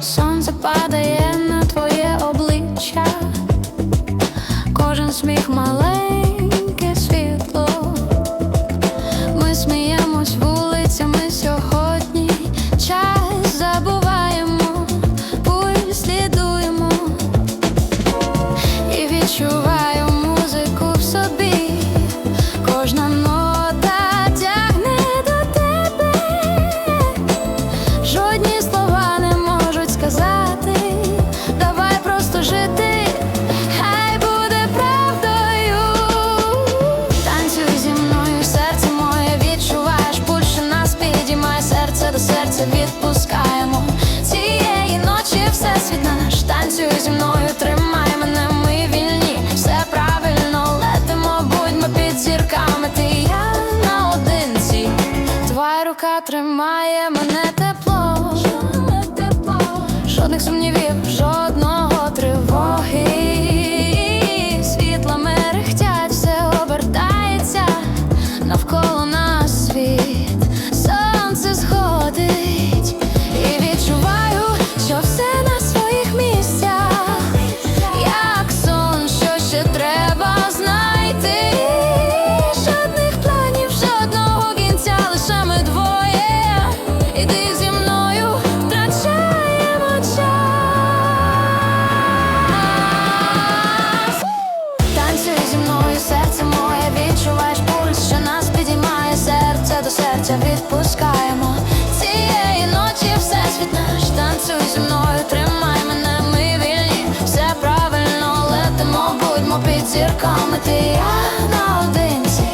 Сонце падає на твоє обличчя, кожен сміх маленьке всесвіт наш танцюй зі мною, тримай мене, ми вільні, все правильно летимо, будьмо під зірками, ти я наодинці. Твоя рука тримає мене тепло, жодних сумнівів, відпускаємо. Цієї ночі всесвіт наш танцюй зі мною, тримай мене, ми вільні, все правильно летимо, будьмо під зірками, ти я наодинці.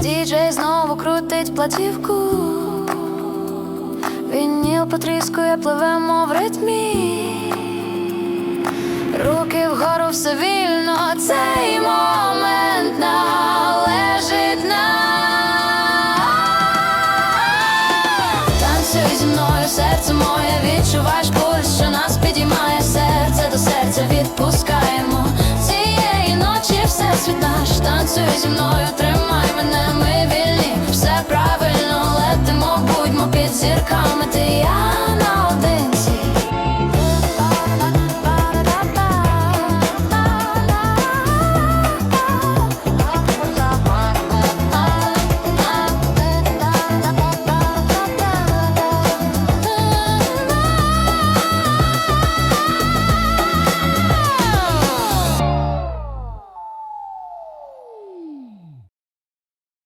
Діджей знову крутить платівку. Вініл потріскує, пливемо в ритмі. Руки вгору все вільно, цей Зі мною, серце моє, відчуваєш пульс, що нас підіймає. Серце до серця відпускаємо. Цієї ночі все наш, танцюй зі мною, тримай мене, ми вільні, все правильно летимо, будьмо під зірками, ти я